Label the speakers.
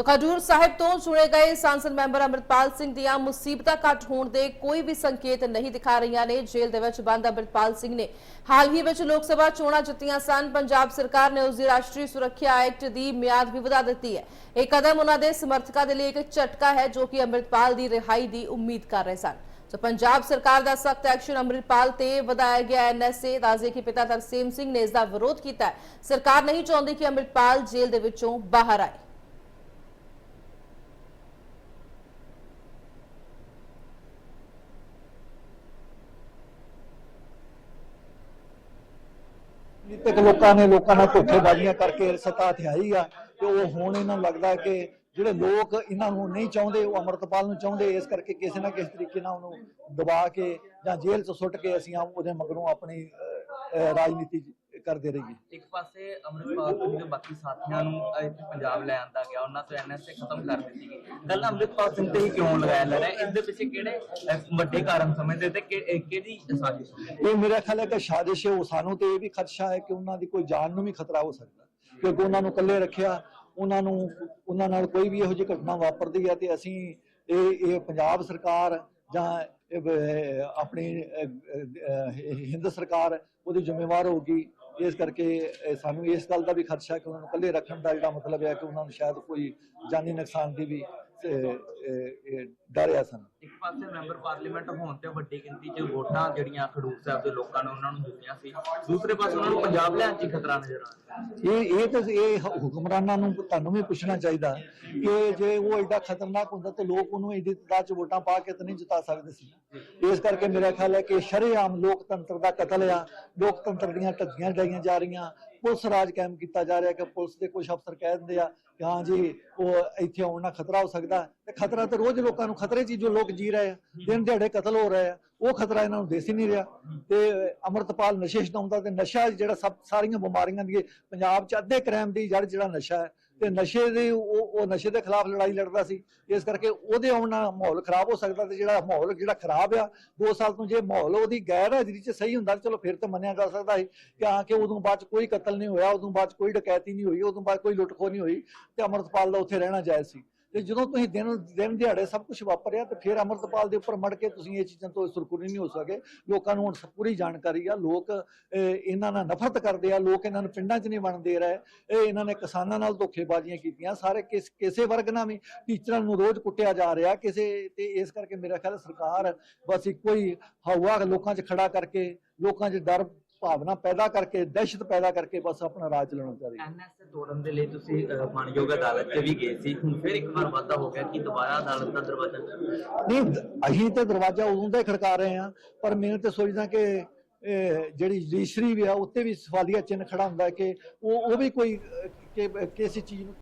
Speaker 1: ਸੋ ਖਡੂਰ ਸਾਹਿਬ ਤੋਂ ਚੁਣੇ ਗਏ ਸੰਸਦ ਮੈਂਬਰ ਅਮਰਿਤਪਾਲ ਸਿੰਘ ਦੀਆਂ ਮੁਸੀਬਤਾਂ ਘੱਟ ਹੋਣ ਦੇ ਕੋਈ ਵੀ ਸੰਕੇਤ ਨਹੀਂ ਦਿਖਾ ਰਹੀਆਂ ਨੇ। ਜੇਲ੍ਹ ਦੇ ਵਿੱਚ ਬੰਦ ਅਮਰਿਤਪਾਲ ਸਿੰਘ ਨੇ ਹਾਲ ਹੀ ਵਿੱਚ ਲੋਕ ਸਭਾ ਚੋਣਾਂ ਜਿੱਤੀਆਂ ਸਨ। ਪੰਜਾਬ ਸਰਕਾਰ ਨੇ ਉਸ ਦੀ ਰਾਸ਼ਟਰੀ ਸੁਰੱਖਿਆ ਐਕਟ ਦੀ ਮਿਆਦ ਵੀ ਵਧਾ ਦਿੱਤੀ ਹੈ। ਇਹ ਕਦਮ ਉਹਨਾਂ ਦੇ ਸਮਰਥਕਾਂ ਦੇ ਲਈ ਇੱਕ ਝਟਕਾ ਹੈ ਜੋ ਕਿ ਅਮਰਿਤਪਾਲ ਦੀ ਰਿਹਾਈ ਦੀ ਉਮੀਦ ਕਰ ਰਹੇ ਸਨ। ਸੋ ਪੰਜਾਬ ਸਰਕਾਰ ਦਾ ਸਖਤ ਐਕਸ਼ਨ ਅੰਮ੍ਰਿਤਪਾਲ ਤੇ ਵਧਾਇਆ ਗਿਆ ਐਨਐਸਏ। ਦਾਜ਼ੇ ਕਿ ਪਿਤਾ ਤਰਸੇਮ ਸਿੰਘ ਨੇ ਇਸ ਦਾ ਵਿਰੋਧ ਕੀਤਾ ਸਰਕਾਰ ਨਹੀਂ ਚਾਹੁੰਦੀ ਕਿ ਅੰਮ੍ਰਿਤਪਾਲ ਜੇਲ੍ਹ ਦੇ ਵਿੱਚੋਂ ਬਾਹਰ ਆਏ।
Speaker 2: ਨੀਤਿਕ ਲੋਕਾਂ ਨੇ ਲੋਕਾਂ ਨਾਲ ਧੋਖੇਬਾਜ਼ੀਆਂ ਕਰਕੇ ਸੱਤਾ ਹਥਿਆਈ ਆ ਤੇ ਉਹ ਹੁਣ ਇਹਨਾਂ ਨੂੰ ਲੱਗਦਾ ਕਿ ਜਿਹੜੇ ਲੋਕ ਇਹਨਾਂ ਨੂੰ ਨਹੀਂ ਚਾਹੁੰਦੇ ਉਹ ਅਮਰਤਪਾਲ ਨੂੰ ਚਾਹੁੰਦੇ ਇਸ ਕਰਕੇ ਕਿਸੇ ਨਾ ਕਿਸੇ ਤਰੀਕੇ ਨਾਲ ਉਹਨੂੰ ਦਬਾ ਕੇ ਜਾਂ ਜੇਲ੍ਹ 'ਚ ਸੁੱਟ ਕੇ ਅਸੀਂ ਉਹਦੇ ਮਗਰੋਂ ਆਪਣੀ ਅਹ, ਅਹ, ਰਾਜਨੀਤੀ ਕਰਦੇ ਰਹੀਏ।
Speaker 3: ਇੱਕ ਪਾਸੇ ਅਮਰਿਤਪਾਲ ਸਿੰਘ ਦੇ ਬਾਕੀ ਸਾਥੀਆਂ ਨੂੰ ਇੱਥੇ ਪੰਜਾਬ ਲੈ ਆਂਦਾ ਗਿਆ। ਉਹਨਾਂ ਤੋਂ ਐਨਐਸਏ ਖਤਮ ਕਰ ਦਿੱਤੀ ਗਈ। ਗੱਲ ਅਮਰਿਤਪਾਲ ਸਿੰਘ ਤੇ ਹੀ ਕਿਉਂ ਲਗਾਇਆ ਲੈ ਰਿਹਾ ਇਸ ਦੇ ਪਿੱਛੇ ਕਿਹੜੇ ਵੱਡੇ ਕਾਰਨ ਸਮਝਦੇ ਤੇ ਕਿਹਦੀ ਸਾਜ਼ਿਸ਼
Speaker 2: ਇਹ ਮੇਰਾ ਖਿਆਲ ਹੈ ਕਿ ਸਾਜ਼ਿਸ਼ ਹੈ ਉਹ ਸਾਨੂੰ ਤੇ ਇਹ ਵੀ ਖਦਸ਼ਾ ਹੈ ਕਿ ਉਹਨਾਂ ਦੀ ਕੋਈ ਜਾਨ ਨੂੰ ਵੀ ਖਤਰਾ ਹੋ ਸਕਦਾ। ਕਿਉਂਕਿ ਉਹਨਾਂ ਨੂੰ ਇਕੱਲੇ ਰੱਖਿਆ ਉਹਨਾਂ ਨੂੰ ਉਹਨਾਂ ਨਾਲ ਕੋਈ ਵੀ ਇਹੋ ਜਿਹੀ ਘਟਨਾ ਵਾਪਰਦੀ ਹੈ ਤੇ ਅਸੀਂ ਇਹ ਇਹ ਪੰਜਾਬ ਸਰਕਾਰ ਜਾਂ ਆਪਣੀ ਹਿੰਦ ਸਰਕਾਰ ਉਹਦੀ ਜ਼ਿੰਮੇਵਾਰ ਹੋਊਗੀ। ਇਸ ਕਰਕੇ ਸਾਨੂੰ ਇਸ ਗੱਲ ਦਾ ਵੀ ਖਦਸ਼ਾ ਹੈ ਕਿ ਉਹਨਾਂ ਨੂੰ ਇਕੱਲੇ ਰੱਖਣ ਦਾ ਜਿਹੜਾ ਮਤਲਬ ਹੈ ਕਿ ਉਹਨਾਂ ਨੂੰ ਸ਼ਾਇਦ ਕੋਈ ਜਾਨੀ ਨੁਕਸਾਨ ਦੀ ਵੀ ਅਹ, ਅਹ, ਇਹ ਡਰ ਹੈ ਸਾਨੂੰ।
Speaker 3: ਇੱਕ ਪਾਸੇ ਮੈਂਬਰ ਪਾਰਲੀਮੈਂਟ ਹੋਣ ਤੇ ਵੱਡੀ ਗਿਣਤੀ 'ਚ ਵੋਟਾਂ ਜਿਹੜੀਆਂ ਖਡੂਰ ਸਾਹਿਬ ਦੇ ਲੋਕਾਂ ਨੇ ਉਹਨਾਂ ਨੂੰ ਦਿੱਤੀਆਂ ਸੀ। ਦੂਸਰੇ ਪਾਸੇ ਉਹਨਾਂ ਨੂੰ ਪੰਜਾਬ ਲੈਣ 'ਚ ਖਤਰਾ ਨਜ਼ਰ ਆ ਰਿਹਾ
Speaker 2: ਇਹ ਇਹ ਤਾਂ ਇਹ ਹੁਕਮਰਾਨਾਂ ਨੂੰ ਤੁਹਾਨੂੰ ਵੀ ਪੁੱਛਣਾ ਚਾਹੀਦਾ ਕਿ ਜੇ ਉਹ ਐਡਾ ਖਤਰਨਾਕ ਹੁੰਦਾ ਤਾਂ ਲੋਕ ਉਹਨੂੰ ਐਡੀ ਤਾਦਾਦ ਚ ਵੋਟਾਂ ਪਾ ਕੇ ਤਾਂ ਨਹੀਂ ਜਿਤਾ ਸਕਦੇ ਸੀ। ਇਸ ਕਰਕੇ ਮੇਰਾ ਖਿਆਲ ਹੈ ਕਿ ਸ਼ਰੇਆਮ ਲੋਕਤੰਤਰ ਦਾ ਕਤਲ ਆ ਲੋਕਤੰਤਰ ਦੀਆਂ ਢੱਗੀਆਂ ਡਾਈਆਂ ਜਾ ਰਹੀਆਂ ਪੁਲਿਸ ਰਾਜ ਕਾਇਮ ਕੀਤਾ ਜਾ ਰਿਹਾ ਕਿ ਪੁਲਿਸ ਦੇ ਕੁਝ ਅਫਸਰ ਕਹਿ ਦਿੰਦੇ ਆ ਕਿ ਹਾਂ ਜੀ, ਉਹ ਇੱਥੇ ਆਉਣ ਨਾਲ ਖਤਰਾ ਹੋ ਸਕਦਾ ਤੇ ਖਤਰਾ ਤੇ ਰੋਜ਼ ਲੋਕਾਂ ਨੂੰ, ਖਤਰੇ 'ਚ ਜੋ ਲੋਕ ਜੀ ਰਹੇ ਆ। ਦਿਨ ਦਿਹਾੜੇ ਕਤਲ ਹੋ ਰਹੇ ਆ। ਉਹ ਖਤਰਾ ਇਹਨਾਂ ਨੂੰ ਦੇਸੀ ਹੀ ਨਹੀਂ ਰਿਹਾ। ਤੇ ਅਮਰਤਪਾਲ ਨਸ਼ੇ ਛਡਾਉਂਦਾ ਤੇ ਨਸ਼ਾ ਜਿਹੜਾ ਸਭ ਸਾਰੀਆਂ ਬਿਮਾਰੀਆਂ ਦੀ, ਪੰਜਾਬ 'ਚ ਅੱਧੇ ਕ੍ਰਾਈਮ ਦੀ ਜੜ ਜਿਹੜਾ ਨਸ਼ਾ ਹੈ ਤੇ ਨਸ਼ੇ ਦੇ ਉਹ ਉਹ ਨਸ਼ੇ ਦੇ ਖਿਲਾਫ ਲੜਾਈ ਲੜਦਾ ਸੀ। ਇਸ ਕਰਕੇ ਉਹਦੇ ਆਉਣ ਨਾਲ ਮਾਹੌਲ ਖਰਾਬ ਹੋ ਸਕਦਾ ਤੇ ਜਿਹੜਾ ਮਾਹੌਲ ਜਿਹੜਾ ਖਰਾਬ ਆ 2 ਸਾਲ ਤੋਂ ਜੇ ਮਾਹੌਲ ਉਹਦੀ ਗੈਰ ਹਾਜ਼ਰੀ 'ਚ ਸਹੀ ਹੁੰਦਾ, ਚਲੋ ਫਿਰ ਤਾਂ ਮੰਨਿਆ ਜਾ ਸਕਦਾ ਸੀ ਕਿ ਹਾਂ ਕਿ ਉਦੋਂ ਬਾਅਦ 'ਚ ਕੋਈ ਕਤਲ ਨਹੀਂ ਹੋਇਆ, ਉਦੋਂ ਬਾਅਦ 'ਚ ਕੋਈ ਡਕੈਤੀ ਨਹੀਂ ਹੋਈ, ਉਦੋਂ ਬਾਅਦ ਕੋਈ ਲੁੱਟਖੋ ਨਹੀਂ ਹੋਈ ਤੇ ਅਮਰਤਪਾਲ ਦਾ ਉੱਥੇ ਰਹਿਣਾ ਜਾਇਜ਼ ਸੀ। ਤੇ ਜਦੋਂ ਤੁਸੀਂ ਦਿਨ ਦਿਨ ਦਿਹਾੜੇ ਸਭ ਕੁਝ ਵਾਪਰਿਆ ਤੇ ਫਿਰ ਅਮਰਤਪਾਲ ਦੇ ਉੱਪਰ ਮੜ ਕੇ ਤੁਸੀਂ ਇਹ ਚੀਜ਼ਾਂ ਤੋਂ ਸੁਰਖੁਰੀ ਨਹੀਂ ਹੋ ਸਕੇ। ਲੋਕਾਂ ਨੂੰ ਹੁਣ ਪੂਰੀ ਜਾਣਕਾਰੀ ਆ। ਲੋਕ ਇਹਨਾਂ ਨਾਲ ਨਫ਼ਰਤ ਕਰਦੇ ਆ। ਲੋਕ ਇਹਨਾਂ ਨੂੰ ਪਿੰਡਾਂ 'ਚ ਨਹੀਂ ਵੜਨ ਦੇ ਰਹੇ। ਇਹ ਇਹਨਾਂ ਨੇ ਕਿਸਾਨਾਂ ਨਾਲ ਧੋਖੇਬਾਜ਼ੀਆਂ ਕੀਤੀਆਂ। ਸਾਰੇ ਕਿਸ, ਕਿਸੇ ਵਰਗ ਨਾਲ ਵੀ ਟੀਚਰਾਂ ਨੂੰ ਰੋਜ਼ ਕੁੱਟਿਆ ਜਾ ਰਿਹਾ। ਕਿਸੇ ਤੇ ਇਸ ਕਰਕੇ ਮੇਰਾ ਖਿਆਲ ਸਰਕਾਰ ਬਸ ਇੱਕੋ ਹੀ ਹਵਾ ਲੋਕਾਂ 'ਚ ਖੜਾ ਕਰਕੇ, ਲੋਕਾਂ 'ਚ ਡਰ ਭਾਵਨਾ ਪੈਦਾ ਕਰਕੇ ਦਹਿਸ਼ਤ ਪੈਦਾ ਕਰਕੇ ਬਸ ਆਪਣਾ ਰਾਜ ਚਲਾਉਣਾ ਚਾਹ ਰਹੀ ਹੈ
Speaker 3: ਐਨਐਸਏ ਤੋੜਨ ਦੇ ਲਈ ਤੁਸੀਂ ਅਹ, ਮਾਣਯੋਗ ਅਦਾਲਤ 'ਚ ਵੀ ਗਏ ਸੀ ਹੁਣ ਫਿਰ ਇੱਕ ਵਾਰ ਵਾਧਾ ਹੋ ਗਿਆ ਕਿ ਦੁਬਾਰਾ ਅਦਾਲਤ ਦਾ ਦਰਵਾਜ਼ਾ ਖੁੱਲ੍ਹਾ।
Speaker 2: ਨਹੀਂ ਅਸੀਂ ਤੇ ਦਰਵਾਜ਼ਾ ਉਦੋਂ ਦਾ ਹੀ ਖੜਕਾ ਰਹੇ ਆ ਪਰ ਮੈਨੂੰ ਤੇ ਸੋਚਦਾ ਕਿ ਜਿਹੜੀ ਜੁਡੀਸ਼ਰੀ ਵੀ ਆ ਉੱਤੇ ਵੀ ਸਵਾਲੀਆ ਚਿੰਨ੍ਹ ਖੜਾ ਹੁੰਦਾ ਹੈ ਕਿ ਉਹ ਉਹ ਵੀ ਕੋਈ ਕਿ ਕਿਸੇ ਚੀਜ਼ ਨੂੰ